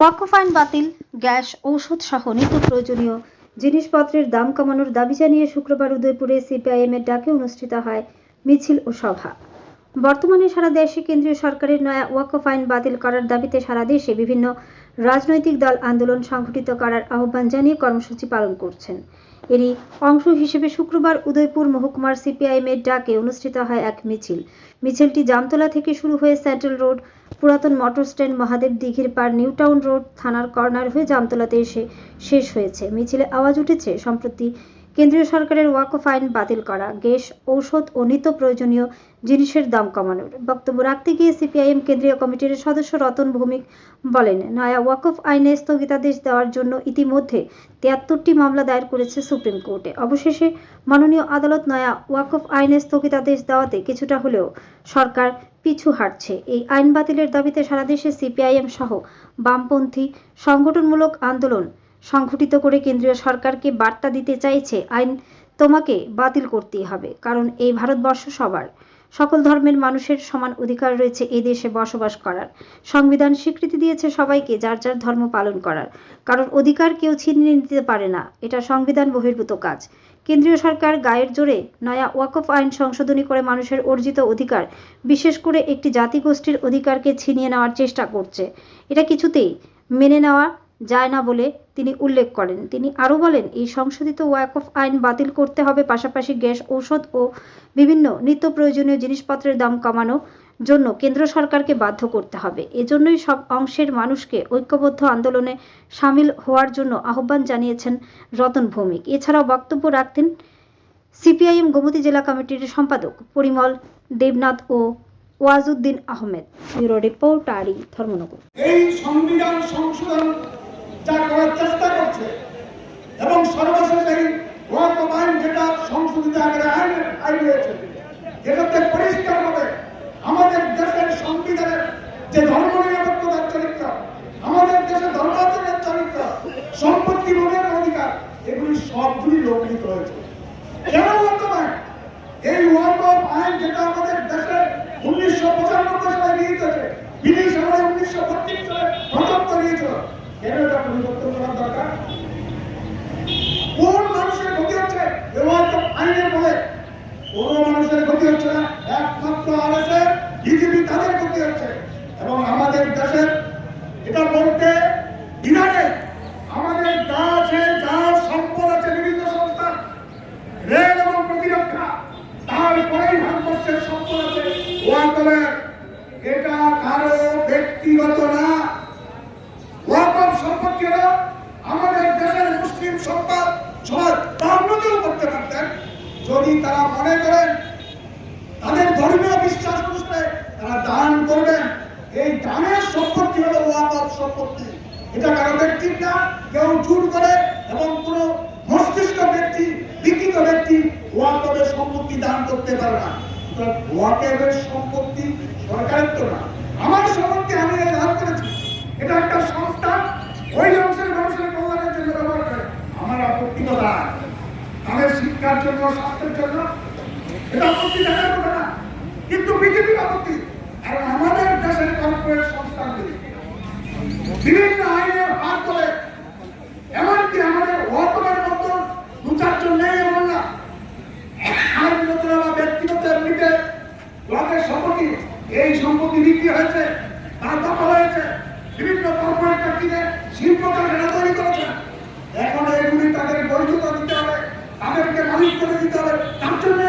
ওয়াকফ আইন বাতিল, গ্যাস, ঔষধ সহ নিত্য প্রয়োজনীয় জিনিসপত্রের দাম কমানোর দাবি জানিয়ে শুক্রবার উদয়পুরে সিপিআইএম এর ডাকে অনুষ্ঠিত হয় মিছিল ও সভা। বর্তমানে সারা দেশে কেন্দ্রীয় সরকারের নয়া ওয়াকফ আইন বাতিল করার দাবিতে সারা দেশে বিভিন্ন রাজনৈতিক দল আন্দোলন সংগঠিত করার আহ্বান জানিয়ে কর্মসূচি পালন করছেন। এরই অংশ হিসেবে শুক্রবার উদয়পুর মহকুমার সিপিআইএম এর ডাকে অনুষ্ঠিত হয় এক মিছিল। মিছিলটি জামতলা থেকে শুরু হয়ে সেন্ট্রাল রোড, পুরাতন মোটর স্ট্যান্ড, মহাদেব দিঘির পার নিউ টাউন রোড থানার কর্নার হয়ে জামতলাতে এসে শেষ হয়েছে। মিছিলে আওয়াজ উঠেছে, সম্প্রতি কেন্দ্রীয় সরকারের ওয়াকফ আইন বাতিল করা, গ্যাস, ঔষধ ও নিত্য প্রয়োজনীয় জিনিসের দাম কমানোর বক্তব্য রাখতে গিয়ে সিপিআইএম কেন্দ্রীয় কমিটির সদস্য রতন ভৌমিক বলেন, নয়া ওয়াকফ আইনে স্থগিতাদেশ দেওয়ার জন্য ইতিমধ্যে তিয়াত্তরটি মামলা দায়ের করেছে সুপ্রিম কোর্টে। অবশেষে মাননীয় আদালত নয়া ওয়াকফ আইনে স্থগিতাদেশ দেওয়াতে কিছুটা হলেও সরকার পিছু হাঁটছে। এই আইন বাতিলের দাবিতে সারা দেশে সিপিআইএম সহ বামপন্থী সংগঠনমূলক আন্দোলন সংঘটিত করে কেন্দ্রীয় সরকারকে বার্তা দিতে চাইছে আইন তোমাকে বাতিল করতেই হবে, কারণ এই ভারতবর্ষ সবার। সকল ধর্মের মানুষের সমান অধিকার রয়েছে এই দেশে বসবাস করার। সংবিধান স্বীকৃতি দিয়েছে সবাইকে যার যার ধর্ম পালন করার। কারণ অধিকার কেউ ছিনিয়ে নিতে পারে না, এটা সংবিধান বহির্ভূত কাজ। কেন্দ্রীয় সরকার গায়ের জোরে নয়া ওয়াকফ আইন সংশোধনী করে মানুষের অর্জিত অধিকার, বিশেষ করে একটি জাতিগোষ্ঠীর অধিকারকে ছিনিয়ে নেওয়ার চেষ্টা করছে। এটা কিছুতেই মেনে নেওয়া যায় না বলে তিনি উল্লেখ করেন। তিনি আরও বলেন, এই সংশোধিত ওয়াকফ আইন বাতিল করতে হবে, পাশাপাশি গ্যাস, ঔষধ ও বিভিন্ন নিত্য প্রয়োজনীয় জিনিসপত্রের দাম কমানো জন্য কেন্দ্র সরকারকে বাধ্য করতে হবে। এজন্যই সব অংশের মানুষকে ঐক্যবদ্ধ আন্দোলনে সামিল হওয়ার জন্য আহ্বান জানিয়েছেন রতন ভৌমিক। এছাড়াও বক্তব্য রাখতেন সিপিআইএম গোমতী জেলা কমিটির সম্পাদক পরিমল দেবনাথ ও ওয়াজউদ্দিন আহমেদ। ব্যুরো রিপোর্ট আরি ধর্মনগর। এই সংবিধান সংশোধন যা করার চেষ্টা করছে। এবং সর্বশেষ এই ওয়াকফ আইন যেটা সংশোধিত আকারে আইন আইন হয়েছে পরিষ্কার হবে আমাদের দেশের সংবিধানের যে ধর্ম নিরাপত্তার চরিত্র, আমাদের দেশের ধর্মাচরণের চরিত্র, সম্পত্তি ভোগের অধিকার, এগুলি সবগুলি লঙ্ঘিত হয়েছে। কেন বর্তমান এই ওয়াকফ আইন যেটা আমাদের দেশে উনিশশো পঁচানব্বই সালে গৃহীত ব্রিটিশ আমলে উনিশশো বত্রিশ সালে প্রথম করিয়েছিল পরিবর্তন করার দরকার কোন মানুষের ক্ষতি হচ্ছে আইনের বলে কোন মানুষের ক্ষতি হচ্ছে না একমাত্র আরএসএ বিজেপি তাদের ক্ষতি হচ্ছে এবং আমাদের দেশের এটা বলতে ইরানে আমাদের যা আছে যা সম্পদ আছে বিভিন্ন সংস্থা রেল এবং প্রতিরক্ষা তারপরেই ভারতবর্ষের সম্পদ আছে ওয়াকফের এটা কারও ব্যক্তিগত না ওয়াকফ সম্পত্তি হলো আমাদের দেশের মুসলিম সম্পদ সমাজ তা করতে পারতেন। যদি তারা মনে করেন, তাদের ধর্মীয় বিশ্বাস অনুসারে তারা দান করবেন, এই দানের সম্পত্তি হলো ওয়াকফ সম্পত্তি। এটা কারও ব্যক্তির না, কেউ জোর করে এবং কোনো মস্তিষ্ক ব্যক্তি বিকৃত ব্যক্তি ওয়াকফের সম্পত্তি দান করতে পারে না। সুতরাং ওয়াকফের সম্পত্তি সরকারের তো না আমার সম্পত্তি আমি এই দান করেছি এটা একটা সংস্থা ওই অংশের মানুষের কল্যাণের জন্য ব্যবহার করে আপত্তি তাদের শিক্ষার জন্য, স্বাস্থ্যের জন্য এটা আপত্তি দেখার কথা না। কিন্তু বিজেপির আপত্তি কারণ আমাদের দেশের কর্পোরেট সংস্থাগুলি বিভিন্ন আইনের হাত করে এমনকি আমাদের ওয়াকফের মতো দু চারজন নেই এমন না আইনগত বা ব্যক্তিগত এমনিতে ওয়াকের সম্পত্তি, এই সম্পত্তি বিক্রি হয়েছে তার দখল হয়েছে, বিভিন্ন কর্পোরেট ব্যক্তিদের শিল্প কারখানা তৈরি করেছে। এখন এগুলি তাদের বৈধতা দিতে হবে তাদেরকে মানুষ করে দিতে হবে। তার জন্য